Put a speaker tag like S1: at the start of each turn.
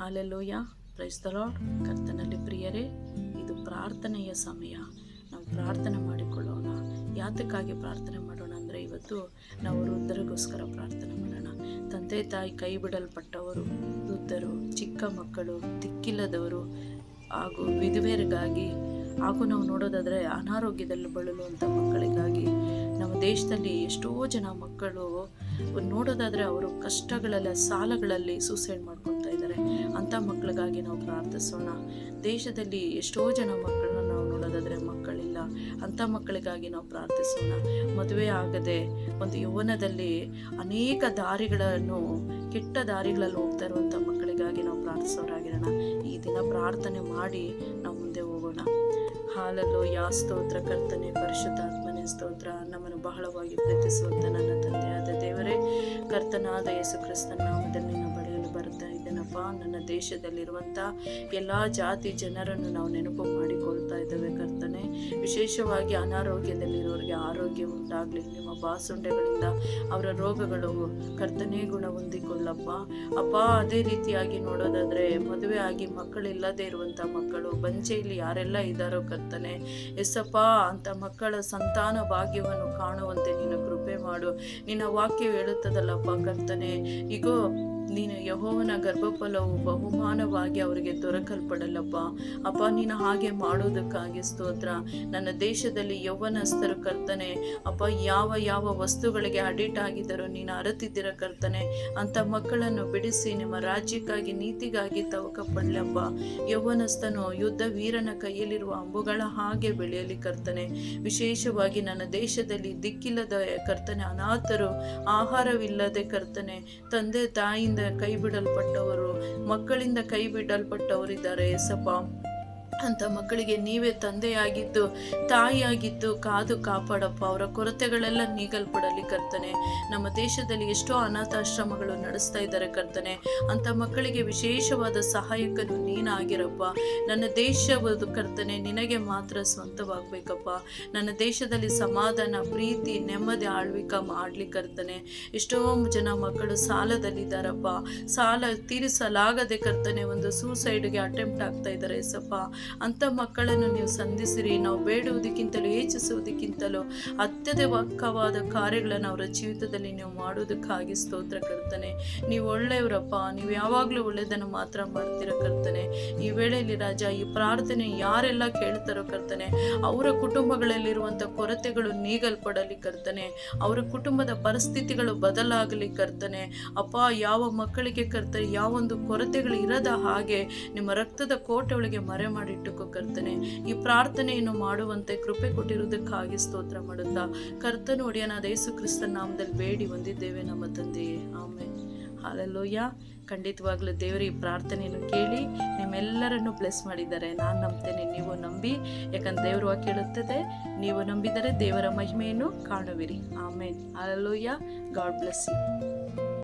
S1: Hallelujah ಪ್ರೈಸ್ತಲಾಡ್ ಕರ್ತನಲ್ಲಿ ಪ್ರಿಯರೇ, ಇದು ಪ್ರಾರ್ಥನೆಯ ಸಮಯ. ನಾವು ಪ್ರಾರ್ಥನೆ ಮಾಡಿಕೊಳ್ಳೋಣ. ಯಾತಕ್ಕಾಗಿ ಪ್ರಾರ್ಥನೆ ಮಾಡೋಣ ಅಂದರೆ ಇವತ್ತು ನಾವು ವೃದ್ಧರಿಗೋಸ್ಕರ ಪ್ರಾರ್ಥನೆ ಮಾಡೋಣ. ತಂದೆ ತಾಯಿ ಕೈ ಬಿಡಲ್ಪಟ್ಟವರು, ವೃದ್ಧರು, ಚಿಕ್ಕ ಮಕ್ಕಳು, ದಿಕ್ಕಿಲ್ಲದವರು ಹಾಗೂ ವಿಧವೆಯರಿಗಾಗಿ ಹಾಗೂ ನಾವು ನೋಡೋದಾದರೆ ಅನಾರೋಗ್ಯದಲ್ಲಿ ಬಳಲುವಂಥ ಮಕ್ಕಳಿಗಾಗಿ ನಮ್ಮ ದೇಶದಲ್ಲಿ ಎಷ್ಟೋ ಜನ ಮಕ್ಕಳು ನೋಡೋದಾದರೆ ಅವರು ಕಷ್ಟಗಳಲ್ಲಿ, ಸಾಲಗಳಲ್ಲಿ ಸೂಸೈಡ್ ಮಾಡ್ಕೊಳ್ತಾ ಇದ್ದಾರೆ. ಅಂಥ ಮಕ್ಕಳಿಗಾಗಿ ನಾವು ಪ್ರಾರ್ಥಿಸೋಣ. ದೇಶದಲ್ಲಿ ಎಷ್ಟೋ ಜನ ಮಕ್ಕಳನ್ನ ನಾವು ನೋಡೋದಾದರೆ ಮಕ್ಕಳಿಲ್ಲ. ಅಂಥ ಮಕ್ಕಳಿಗಾಗಿ ನಾವು ಪ್ರಾರ್ಥಿಸೋಣ. ಮದುವೆ ಆಗದೆ ಒಂದು ಯೌವನದಲ್ಲಿ ಅನೇಕ ದಾರಿಗಳನ್ನು, ಕೆಟ್ಟ ದಾರಿಗಳಲ್ಲಿ ಹೋಗ್ತಾ ಇರುವಂಥ ಮಕ್ಕಳಿಗಾಗಿ ನಾವು ಪ್ರಾರ್ಥಿಸೋರಾಗಿರೋಣ. ಈ ದಿನ ಪ್ರಾರ್ಥನೆ ಮಾಡಿ ನಾವು ಮುಂದೆ ಹೋಗೋಣ. ಹಾಲಲ್ಲೋ ಯಾ ಸ್ತೋತ್ರ, ಕರ್ತನೆ, ಪರಿಶುದ್ಧಾತ್ಮನೆ, ಸ್ತೋತ್ರ. ನಮ್ಮನ್ನು ಬಹಳವಾಗಿ ಪ್ರೀತಿಸುವಂತ ನನ್ನ ತಂದೆಯಾದ ದೇವರೇ, ಕರ್ತನಾದ ಯೇಸು ಕ್ರಿಸ್ತನ ನಾಮದಲ್ಲಿ ನಾವು ಬಳಿಯಲು ಬರ್ತಾ ಇದ್ದೇನಪ್ಪ? ನನ್ನ ದೇಶದಲ್ಲಿರುವಂಥ ಎಲ್ಲ ಜಾತಿ ಜನರನ್ನು ನಾವು ನೆನಪು ಮಾಡಿಕೊಳ್ತಾ ಇದ್ದೇವೆ ಕರ್ತನೆ. ವಿಶೇಷವಾಗಿ ಅನಾರೋಗ್ಯದಲ್ಲಿರೋರಿಗೆ ಆರೋಗ್ಯ ಉಂಟಾಗಲಿ, ನಿಮ್ಮ ಬಾಸುಂಡೆಗಳಿಂದ ಅವರ ರೋಗಗಳು ಕರ್ತನೆ ಗುಣ ಹೊಂದಿಕೊಳ್ಳಪ್ಪ. ಅಪ್ಪ, ಅದೇ ರೀತಿಯಾಗಿ ನೋಡೋದಾದರೆ ಮದುವೆ ಆಗಿ ಮಕ್ಕಳಿಲ್ಲದೆ ಇರುವಂಥ ಮಕ್ಕಳು, ಬಂಚೆಯಲ್ಲಿ ಯಾರೆಲ್ಲ ಇದ್ದಾರೋ ಕರ್ತನೆ, ಎಸ್ಸಪ್ಪ, ಅಂತ ಮಕ್ಕಳ ಸಂತಾನ ಭಾಗ್ಯವನ್ನು ಕಾಣುವಂತೆ ನೀನು ಕೃಪೆ ಮಾಡು. ನಿನ್ನ ವಾಕ್ಯ ಹೇಳುತ್ತದಲ್ಲಪ್ಪ ಕರ್ತನೆ ಈಗೋ ನೀನು ಯಹೋವನ ಗರ್ಭಫಲವು ಬಹುಮಾನವಾಗಿ ಅವರಿಗೆ ದೊರಕಲ್ಪಡಲಪ್ಪ. ಅಪ್ಪ, ನೀನು ಹಾಗೆ ಮಾಡೋದಕ್ಕಾಗಿ ಸ್ತೋತ್ರ. ನನ್ನ ದೇಶದಲ್ಲಿ ಯೌವನಸ್ಥರು ಕರ್ತನೆ, ಅಪ್ಪ, ಯಾವ ಯಾವ ವಸ್ತುಗಳಿಗೆ ಅಡಿಟ್ ಆಗಿದ್ದರೂ ನೀನು ಅರತಿದ್ದೀರ ಕರ್ತನೆ. ಅಂತ ಮಕ್ಕಳನ್ನು ಬಿಡಿಸಿ ನಿಮ್ಮ ರಾಜ್ಯಕ್ಕಾಗಿ, ನೀತಿಗಾಗಿ ತವಕ ಪಡಲಪ್ಪ ಯೌವನಸ್ಥನು ಯುದ್ಧ ವೀರನ ಕೈಯಲ್ಲಿರುವ ಅಂಬುಗಳ ಹಾಗೆ ಬೆಳೆಯಲಿ ಕರ್ತನೆ. ವಿಶೇಷವಾಗಿ ನನ್ನ ದೇಶದಲ್ಲಿ ದಿಕ್ಕಿಲ್ಲದ ಕರ್ತನೆ, ಅನಾಥರು ಆಹಾರವಿಲ್ಲದೆ ಕರ್ತನೆ, ತಂದೆ ತಾಯಿಯಿಂದ ಕೈ ಬಿಡಲ್ಪಟ್ಟವರು ಮಕ್ಕಳಿಂದ ಕೈ ಬಿಡಲ್ಪಟ್ಟವರಿದ್ದಾರೆ ಅಂತ ಮಕ್ಕಳಿಗೆ ನೀವೇ ತಂದೆಯಾಗಿದ್ದು, ತಾಯಿಯಾಗಿದ್ದು ಕಾದು ಕಾಪಾಡಪ್ಪ. ಅವರ ಕೊರತೆಗಳೆಲ್ಲ ನೀಗಲ್ಪಡಲಿ ಕರ್ತನೆ. ನಮ್ಮ ದೇಶದಲ್ಲಿ ಎಷ್ಟೋ ಅನಾಥಾಶ್ರಮಗಳು ನಡೆಸ್ತಾ ಇದ್ದಾರೆ ಕರ್ತನೆ. ಅಂತ ಮಕ್ಕಳಿಗೆ ವಿಶೇಷವಾದ ಸಹಾಯಕನು ನೀನಾಗಿರಪ್ಪ. ನನ್ನ ದೇಶವದು ಕರ್ತನೆ, ನಿನಗೆ ಮಾತ್ರ ಸ್ವಂತವಾಗಬೇಕಪ್ಪ. ನನ್ನ ದೇಶದಲ್ಲಿ ಸಮಾಧಾನ, ಪ್ರೀತಿ, ನೆಮ್ಮದಿ, ಆಳ್ವಿಕ ಮಾಡಲಿ ಕರ್ತನೆ. ಎಷ್ಟೋ ಜನ ಮಕ್ಕಳು ಸಾಲದಲ್ಲಿದ್ದಾರಪ್ಪ. ಸಾಲ ತೀರಿಸಲಾಗದೆ ಕರ್ತನೆ, ಒಂದು ಸೂಸೈಡ್ಗೆ ಅಟೆಂಪ್ಟ್ ಆಗ್ತಾ ಇದ್ದಾರೆ ಎಸಪ್ಪ ಅಂಥ ಮಕ್ಕಳನ್ನು ನೀವು ಸಂಧಿಸಿರಿ. ನಾವು ಬೇಡುವುದಕ್ಕಿಂತಲೂ ಯೋಚಿಸುವುದಕ್ಕಿಂತಲೂ ಅತ್ಯಧಿಕವಾದ ಕಾರ್ಯಗಳನ್ನು ಅವರ ಜೀವಿತದಲ್ಲಿ ನೀವು ಮಾಡುವುದಕ್ಕಾಗಿ ಸ್ತೋತ್ರ ಕರ್ತನೆ. ನೀವು ಒಳ್ಳೆಯವರಪ್ಪ, ನೀವು ಯಾವಾಗಲೂ ಒಳ್ಳೆಯದನ್ನು ಮಾತ್ರ ಮಾಡ್ತೀರ ಕರ್ತನೆ. ಈ ವೇಳೆಯಲ್ಲಿ ರಾಜ, ಈ ಪ್ರಾರ್ಥನೆ ಯಾರೆಲ್ಲ ಕೇಳ್ತಾರೋ ಕರ್ತನೆ, ಅವರ ಕುಟುಂಬಗಳಲ್ಲಿರುವಂಥ ಕೊರತೆಗಳು ನೀಗಲ್ಪಡಲಿ ಕರ್ತನೆ. ಅವರ ಕುಟುಂಬದ ಪರಿಸ್ಥಿತಿಗಳು ಬದಲಾಗಲಿ ಕರ್ತನೆ. ಅಪ್ಪ, ಯಾವ ಮಕ್ಕಳಿಗೆ ಕರ್ತನೆ ಯಾವೊಂದು ಕೊರತೆಗಳು ಇರದ ಹಾಗೆ ನಿಮ್ಮ ರಕ್ತದ ಕೋಟೆ ಒಳಗೆ ಮರೆ ಮಾಡಿಟ್ಟುಕೋ ಕರ್ತನೆ. ಈ ಪ್ರಾರ್ಥನೆಯನ್ನು ಮಾಡುವಂತೆ ಕೃಪೆ ಕೊಟ್ಟಿರುವುದಕ್ಕಾಗಿ ಸ್ತೋತ್ರ ಮಾಡುತ್ತಾ ಕರ್ತನು ಒಡೆಯನಾದ ಯೇಸು ಕ್ರಿಸ್ತನ ನಾಮದಲ್ಲಿ ಬೇಡಿ ಹೊಂದಿದ್ದೇವೆ ನಮ್ಮ ತಂದೆಯೇ ಆಮೇಲೆ ಹಾಲಲ್ಲೋಯ್ಯ ಖಂಡಿತವಾಗ್ಲೂ ದೇವರ, ಈ ಪ್ರಾರ್ಥನೆಯನ್ನು ಕೇಳಿ ನಿಮ್ಮೆಲ್ಲರನ್ನು ಬ್ಲೆಸ್ ಮಾಡಿದ್ದಾರೆ. ನಾನು ನಂಬ್ತೇನೆ, ನೀವು ನಂಬಿ, ಯಾಕಂದ್ರೆ ದೇವರು ವಾಕ್ಯ ಹೇಳುತ್ತದೆ, ನೀವು ನಂಬಿದರೆ ದೇವರ ಮಹಿಮೆಯನ್ನು ಕಾಣುವಿರಿ. ಆಮೇಲೆ ಹಾಲಲ್ಲೋಯ್ಯ ಗಾಡ್ ಬ್ಲೆಸ್